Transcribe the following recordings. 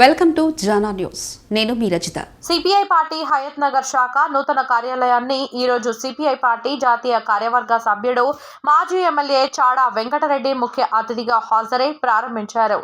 Welcome to Jana news. నేను మీ Rachitha. CPI party Hayath Nagar శాఖ నూతన కార్యాలయాన్ని ఈరోజు సిపిఐ పార్టీ జాతీయ కార్యవర్గ సభ్యుడు మాజీ ఎమ్మెల్యే చాడా వెంకటరెడ్డి ముఖ్య అతిథిగా హాజరై ప్రారంభించారు.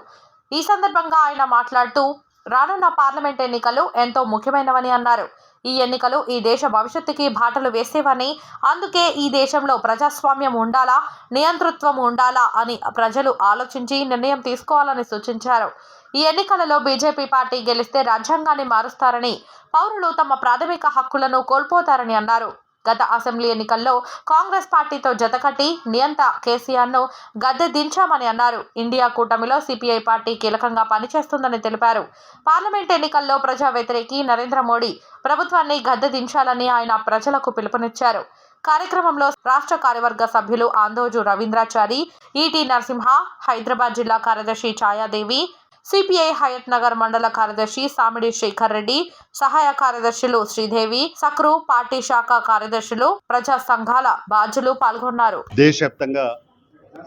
ఈ సందర్భంగా ఆయన మాట్లాడుతూ రానున్న పార్లమెంట్ ఎన్నికలు ఎంతో ముఖ్యమైనవని అన్నారు. ఈ ఎన్నికలు ఈ దేశ భవిష్యత్తుకి బాటలు వేసేవని అందుకే ఈ దేశంలో ప్రజాస్వామ్యం ఉండాలా నియంతృత్వం ఉండాలా అని ప్రజలు ఆలోచించి నిర్ణయం తీసుకోవాలని సూచించారు. ఈ ఎన్నికలలో బీజేపీ పార్టీ గెలిస్తే రాజ్యాంగాన్ని మారుస్తారని పౌరులు తమ ప్రాథమిక హక్కులను కోల్పోతారని అన్నారు. గత అసెంబ్లీ ఎన్నికల్లో కాంగ్రెస్ పార్టీతో జతకట్టి నియంత కేసీఆర్ను గద్దె దించామని అన్నారు. ఇండియా కూటమిలో సిపిఐ పార్టీ కీలకంగా పనిచేస్తుందని తెలిపారు. పార్లమెంట్ ఎన్నికల్లో ప్రజా వ్యతిరేకి నరేంద్ర మోడీ ప్రభుత్వాన్ని గద్దె దించాలని ఆయన ప్రజలకు పిలుపునిచ్చారు. కార్యక్రమంలో రాష్ట్ర కార్యవర్గ సభ్యులు ఆందోజు రవీంద్రాచారి ఈటీ నరసింహ హైదరాబాద్ జిల్లా కార్యదర్శి ఛాయాదేవి సిపిఐ హయత్ నగర్ మండల కార్యదర్శి సామిడి శేఖర్ రెడ్డి సహాయ కార్యదర్శులు శ్రీదేవి సక్రు పార్టీ శాఖ కార్యదర్శులు ప్రజా సంఘాల బాధ్యులు పాల్గొన్నారు. దేశవ్యాప్తంగా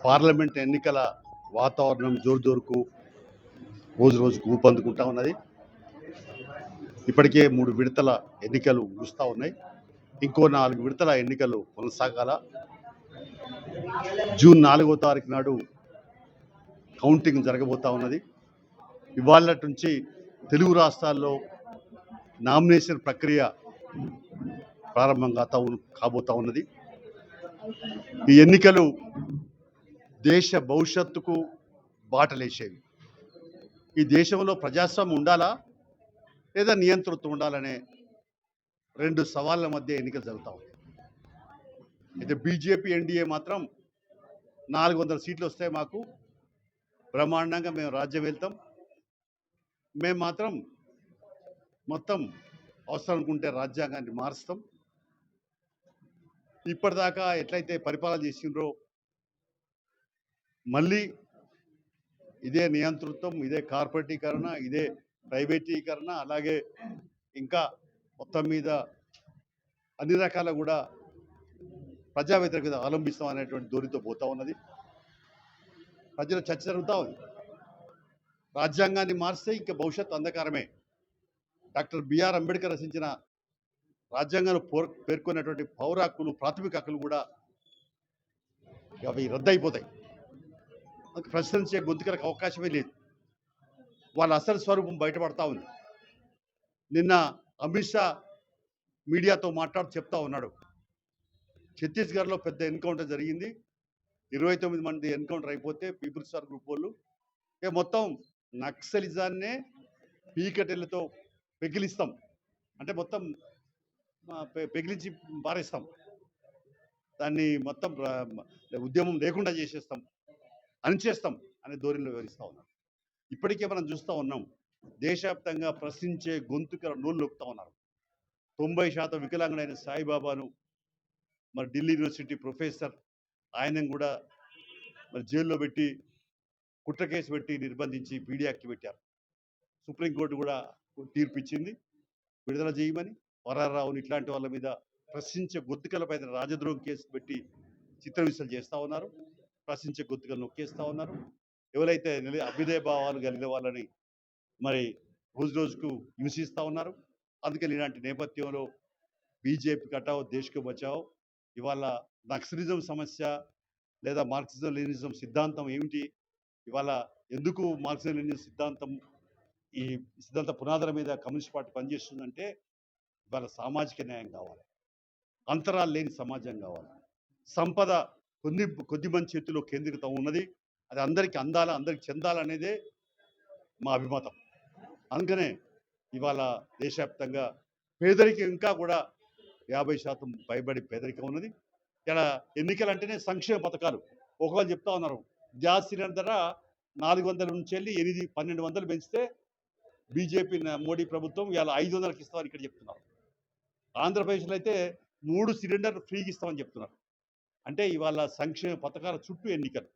పార్లమెంట్ ఎన్నికల వాతావరణం జోరు జోరుకు రోజు రోజుకు ఊపందుకుంటా ఉన్నది. ఇప్పటికే మూడు విడతల ఎన్నికలు ముగుస్తూ ఉన్నాయి. ఇంకో నాలుగు విడతల ఎన్నికలు కొనసాగాల. జూన్ నాలుగో తారీఖు నాడు కౌంటింగ్ జరగబోతా ఉన్నది. ఇవాళ నుంచి తెలుగు రాష్ట్రాల్లో నామినేషన్ ప్రక్రియ ప్రారంభం కాతా కాబోతా ఉన్నది. ఈ ఎన్నికలు దేశ భవిష్యత్తుకు బాటలేసేవి. ఈ దేశంలో ప్రజాస్వామ్యం ఉండాలా లేదా నియంతృత్వం ఉండాలనే రెండు సవాళ్ళ మధ్య ఎన్నికలు జరుగుతూ ఉన్నాయి. అయితే బీజేపీ ఎన్డీఏ మాత్రం నాలుగు వందల సీట్లు వస్తాయి మాకు. బ్రహ్మాండంగా మేము రాజ్యం వెళ్తాం. మేము మాత్రం మొత్తం అవసరం అనుకుంటే రాజ్యాంగాన్ని మారుస్తాం. ఇప్పటిదాకా ఎట్లయితే పరిపాలన చేసిండ్రో మళ్ళీ ఇదే నియంతృత్వం ఇదే కార్పొరేటీకరణ ఇదే ప్రైవేటీకరణ అలాగే ఇంకా మొత్తం మీద అన్ని రకాల కూడా ప్రజా వ్యతిరేకత అవలంబిస్తాం అనేటువంటి దూరితో పోతా ఉన్నది. ప్రజల చర్చ జరుగుతూ ఉంది. రాజ్యాంగాన్ని మారిస్తే ఇంకా భవిష్యత్ అంధకారమే. డాక్టర్ బిఆర్ అంబేద్కర్ రచించిన రాజ్యాంగంలో పోర్- పేర్కొన్నటువంటి పౌర హక్కులు ప్రాథమిక హక్కులు కూడా అవి రద్దయిపోతాయి. ప్రశ్నించే గొంతుకలకు అవకాశమే లేదు. వాళ్ళ అసలు స్వరూపం బయటపడతా ఉంది. నిన్న అమిత్ షా మీడియాతో మాట్లాడి చెప్తా ఉన్నాడు. ఛత్తీస్గఢ్లో పెద్ద ఎన్కౌంటర్ జరిగింది. ఇరవై తొమ్మిది మంది ఎన్కౌంటర్ అయిపోతే పీపుల్స్ ఆర్ గ్రూప్ వాళ్ళు. ఇక మొత్తం నక్సలిజాన్నే పీకటెలతో పెగిలిస్తాం. అంటే మొత్తం పెగిలించి పారేస్తాం. దాన్ని మొత్తం ఉద్యమం లేకుండా చేసేస్తాం. అణిచేస్తాం అనే ధోరణిలో వివరిస్తూ ఉన్నాం. ఇప్పటికే మనం చూస్తూ ఉన్నాం దేశవ్యాప్తంగా ప్రశ్నించే గొంతుక నోళ్ళు నొక్కుతా ఉన్నారు. తొంభై శాతం వికలాంగుడైన సాయిబాబాను మరి ఢిల్లీ యూనివర్సిటీ ప్రొఫెసర్ ఆయన కూడా మరి జైల్లో పెట్టి కుట్ర కేసు పెట్టి నిర్బంధించి పీడియాక్కి పెట్టారు. సుప్రీంకోర్టు కూడా తీర్పు ఇచ్చింది విడుదల చేయమని వరారావుని ఇట్లాంటి వాళ్ళ మీద ప్రశ్నించే గొంతుకలపై రాజద్రోహం కేసు పెట్టి చిత్రహింసలు చేస్తూ ఉన్నారు. ప్రశ్నించే గుర్తుకలు నొక్కేస్తూ ఉన్నారు. ఎవరైతే అభ్యుదయ భావాలు కలిగిన వాళ్ళని మరి రోజు రోజుకు హింసిస్తూ ఉన్నారు. అందుకని ఇలాంటి నేపథ్యంలో బీజేపీ కటావ్ దేశ్కు బచావ్ ఇవాళ నక్సలిజం సమస్య లేదా మార్క్సిజం లెనిజం సిద్ధాంతం ఏమిటి? ఇవాళ ఎందుకు మార్క్సిజం లెనిన్ సిద్ధాంతం ఈ సిద్ధాంత పునాదుల మీద కమ్యూనిస్ట్ పార్టీ పనిచేస్తుందంటే ఇవాళ సామాజిక న్యాయం కావాలి. అంతరాలు లేని సమాజం కావాలి. సంపద కొద్ది కొద్ది మంది చేతిలో కేంద్రీకృతం ఉన్నది. అది అందరికీ అందాల అందరికి చెందాలనేదే మా అభిమతం. అందుకనే ఇవాళ దేశవ్యాప్తంగా పేదరికం ఇంకా కూడా యాభై శాతం పైబడి పేదరికం ఉన్నది. ఇలా ఎన్నికలు అంటేనే సంక్షేమ పథకాలు. ఒకవేళ చెప్తా ఉన్నారు గ్యాస్ సిలిండర్ ధర నాలుగు వందల నుంచి వెళ్ళి ఎనిమిది పన్నెండు వందలు పెంచితే బీజేపీ మోడీ ప్రభుత్వం ఇవాళ ఐదు వందలకి ఇస్తామని ఇక్కడ చెప్తున్నారు. ఆంధ్రప్రదేశ్లో అయితే మూడు సిలిండర్ ఫ్రీకి ఇస్తామని చెప్తున్నారు. అంటే ఇవాళ సంక్షేమ పథకాల చుట్టూ ఎన్నికలు.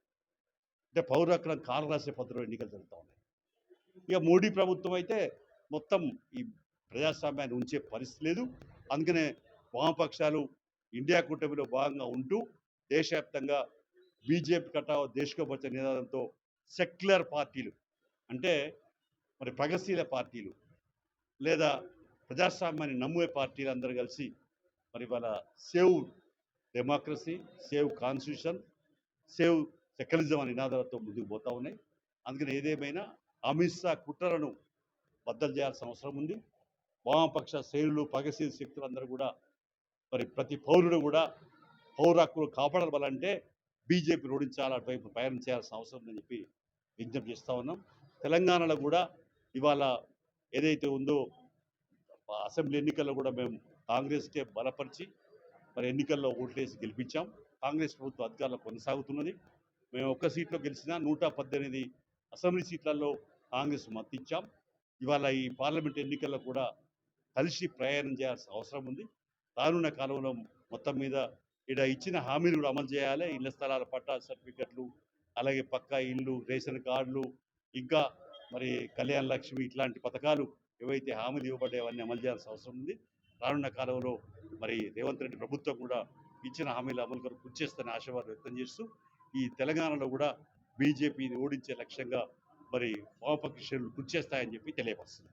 అంటే పౌర హక్కుల కాలు రాసే పద్ధతిలో ఎన్నికలు జరుగుతూ ఉన్నాయి. ఇక మోడీ ప్రభుత్వం అయితే మొత్తం ఈ ప్రజాస్వామ్యాన్ని ఉంచే పరిస్థితి లేదు. అందుకనే వామపక్షాలు ఇండియా కూటమిలో భాగంగా ఉంటూ దేశవ్యాప్తంగా బీజేపీ కటావ్ దేశకోపచ్చ నినాదంతో సెక్యులర్ పార్టీలు. అంటే మరి ప్రగతిశీల పార్టీలు లేదా ప్రజాస్వామ్యాన్ని నమ్మే పార్టీలు అందరూ కలిసి మరి వాళ్ళ save democracy save constitution save secularism అనే నినాదాలతో ముందుకు పోతా ఉన్నాయి. అందుకని ఏదేమైనా అమిత్ షా కుట్రలను బద్దలు చేయాల్సిన అవసరం ఉంది. వామపక్ష శ్రేణులు పగశీల శక్తులు అందరూ కూడా మరి ప్రతి పౌరుడు కూడా పౌర హక్కులు కాపాడాలంటే బీజేపీ ఓడించాలి అటువైపు ప్రయాణం చేయాల్సిన అవసరం ఉందని చెప్పి విజ్ఞప్తి చేస్తూ ఉన్నాం. తెలంగాణలో కూడా ఇవాళ ఏదైతే ఉందో అసెంబ్లీ ఎన్నికల్లో కూడా మేము కాంగ్రెస్కే బలపరిచి మరి ఎన్నికల్లో ఓట్లేసి గెలిపించాం. కాంగ్రెస్ ప్రభుత్వం అధికారంలో కొనసాగుతున్నది. మేము ఒక్క సీట్లో గెలిచినా నూట పద్దెనిమిది అసెంబ్లీ సీట్లలో కాంగ్రెస్ మద్దతిచ్చాం ఇవాళ ఈ పార్లమెంట్ ఎన్నికల్లో కూడా కలిసి ప్రయాణం చేయాల్సిన అవసరం ఉంది. రానున్న కాలంలో మొత్తం మీద ఇక్కడ ఇచ్చిన హామీలు కూడా అమలు చేయాలి. ఇళ్ళ స్థలాల పట్టా సర్టిఫికెట్లు అలాగే పక్కా ఇల్లు రేషన్ కార్డులు ఇంకా మరి కళ్యాణ లక్ష్మి ఇట్లాంటి పథకాలు ఏవైతే హామీలు ఇవ్వబడ్డాయి అవన్నీ అమలు చేయాల్సిన అవసరం ఉంది. రానున్న కాలంలో మరి రేవంత్ రెడ్డి ప్రభుత్వం కూడా ఇచ్చిన హామీలు అమలు కొరకు కృషి చేస్తున్న ఆశావాదం వ్యక్తం చేస్తూ ఈ తెలంగాణలో కూడా బీజేపీని ఓడించే లక్ష్యంగా మరి వామపక్ష శ్రేణులు కృషి చేస్తాయని చెప్పి తెలియపరుస్తుంది